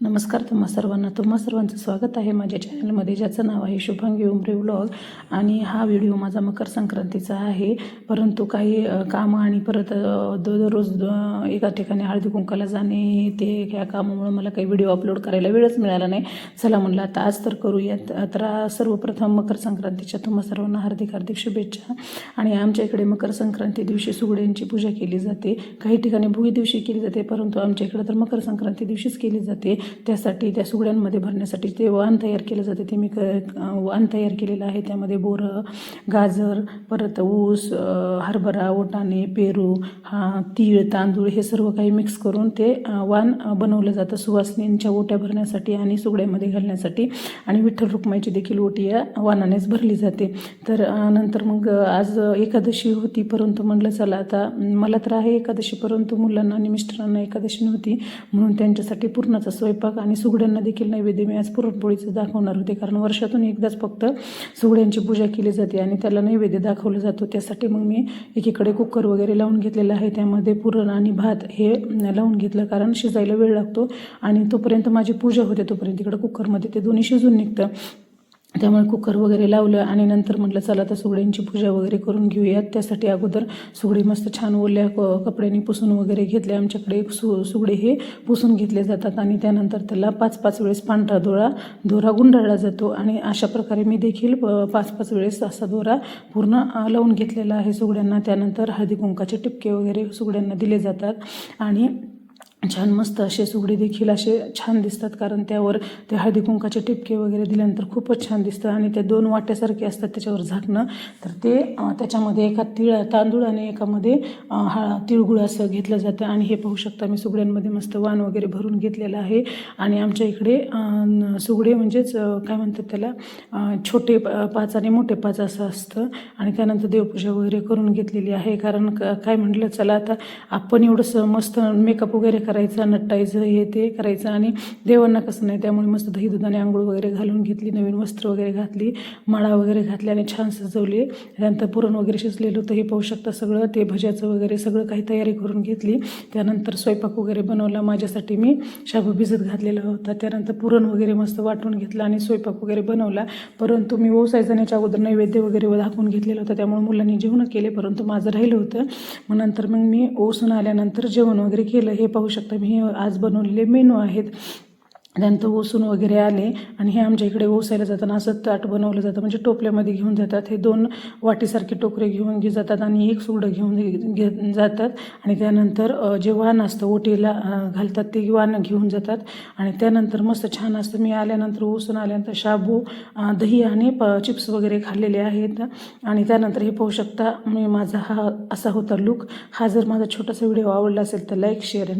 नमस्कार तुम्हा सर्वांना. तुम्हा सर्वांचं स्वागत आहे माझ्या चॅनलमध्ये ज्याचं नाव आहे शुभांगी उमरे व्लॉग आणि हा व्हिडिओ माझा मकर संक्रांतीचा आहे. परंतु काही कामं आणि परत दो- दररोज एका ठिकाणी हळदी कुंकाला जाणे ते ह्या कामामुळं मला काही व्हिडिओ अपलोड करायला वेळच मिळाला नाही. चला म्हणलं आता आज तर करूयात. तर सर्वप्रथम मकर संक्रांतीच्या तुम्हा सर्वांना हार्दिक हार्दिक शुभेच्छा. आणि आमच्या इकडे मकर संक्रांती दिवशी सुगड्यांची पूजा केली जाते. काही ठिकाणी भुई दिवशी केली जाते परंतु आमच्या इकडे तर मकर संक्रांती दिवशीच केली जाते. त्यासाठी त्या सुगड्यांमध्ये भरण्यासाठी ते वाण तयार केलं जाते ते मी क वाण तयार केलेलं आहे. त्यामध्ये बोरं गाजर परत ऊस हरभरा ओटाणे पेरू हा तीळ तांदूळ हे सर्व काही मिक्स करून ते वाण बनवलं जातं. सुवासिनींच्या ओट्या भरण्यासाठी आणि सुगड्यामध्ये घालण्यासाठी. आणि विठ्ठल रुक्माईची देखील ओटी या वाणानेच भरली जाते. तर नंतर मग आज एकादशी होती परंतु म्हणलं चला आता मला तर आहे एकादशी परंतु मुलांना आणि मिस्टरांना एकादशी नव्हती म्हणून त्यांच्यासाठी पूर्णाचा स्वयंपाक आणि सुगड्यांना देखील नैवेद्य मी आज पुरणपोळीचं दाखवणार होते. कारण वर्षातून एकदाच फक्त सुगड्यांची पूजा केली जाते आणि त्याला नैवेद्य दाखवलं जातो. त्यासाठी मग मी एकीकडे कुकर वगैरे लावून घेतलेलं आहे. त्यामध्ये पुरण आणि भात हे लावून घेतलं कारण शिजायला वेळ लागतो आणि तोपर्यंत माझी पूजा होते. तोपर्यंत इकडं कुकरमध्ये ते दोन्ही शिजून निघतं. त्यामुळे कुकर वगैरे लावलं आणि नंतर म्हटलं चला आता सुगड्यांची पूजा वगैरे करून घेऊयात. त्यासाठी अगोदर सुगडी मस्त छान ओल्या क कपड्यांनी पुसून वगैरे घेतले. आमच्याकडे सु सुगडे हे पुसून घेतले जातात आणि त्यानंतर त्याला पाच पाच वेळेस पांढरा दोरा दोरा गुंडाळला जातो. आणि अशा प्रकारे मी देखील प- पाच पाच वेळेस असा दोरा पूर्ण लावून घेतलेला आहे सुगड्यांना. त्यानंतर हळदी कुंकाचे टिपके वगैरे सुगड्यांना दिले जातात. आणि छान मस्त असे सुगडी देखील असे छान दिसतात. कारण त्यावर ते हळदी कुंकाचे टिपके वगैरे दिल्यानंतर खूपच छान दिसतं. आणि त्या दोन वाट्यासारखे असतात त्याच्यावर झाकणं. तर ते त्याच्यामध्ये एका तिळ तांदूळ आणि एकामध्ये हा तिळगुळ असं घेतलं जातं. आणि हे पाहू शकता मी सुगड्यांमध्ये मस्त वाण वगैरे भरून घेतलेलं आहे. आणि आमच्या इकडे सुगडे म्हणजेच काय म्हणतात त्याला छोटे पाच आणि मोठे पाच असं असतं. आणि त्यानंतर देवपूजा वगैरे करून घेतलेली आहे. कारण क- काय म्हटलं चला आता आपण एवढंसं मस्त मेकअप वगैरे करायचं नटायचं हे ते करायचं आणि देवांना कसं नाही त्यामुळे मस्त दही दुधाने आंघोळ वगैरे घालून घेतली नवीन वस्त्र वगैरे घातली माळा वगैरे घातली आणि छान सजवली. त्यानंतर पुरण वगैरे शिजलेलं होतं हे पाहू शकता सगळं. ते भज्याचं वगैरे सगळं काही तयारी करून घेतली. त्यानंतर स्वयंपाक वगैरे बनवला. माझ्यासाठी मी शाबू भिजत घातलेला होता. त्यानंतर पुरण वगैरे मस्त वाटून घेतलं आणि स्वयंपाक वगैरे बनवला. परंतु मी ओसाय जाण्याच्या अगोदर नैवेद्य वगैरे दाखवून घेतलेलं होतं. त्यामुळे मुलांनी जेवण केले परंतु माझं राहिलं होतं. मग नंतर मग मी ओसून आल्यानंतर जेवण वगैरे केलं. हे पाहू शकता मी हे आज बनवलेले मेनू आहेत. त्यानंतर ओसून वगैरे आले आणि हे आमच्या इकडे ओसायला जाताना असं ताट बनवलं जातं. म्हणजे टोपल्यामध्ये घेऊन जातात. हे दोन वाटीसारखे टोकरे घेऊन घे जातात आणि एक सुगडं घेऊन घे जातात. आणि त्यानंतर जे वाण असतं ओटीला घालतात ते वाण घेऊन जातात. आणि त्यानंतर मस्त छान असतं. मी आल्यानंतर ओसून आल्यानंतर शाबू दही आणि प चिप्स वगैरे खाल्लेले आहेत. आणि त्यानंतर हे पाहू शकता मी माझा हा असा होता लुक. हा जर माझा छोटासा व्हिडिओ आवडला असेल तर लाईक शेअर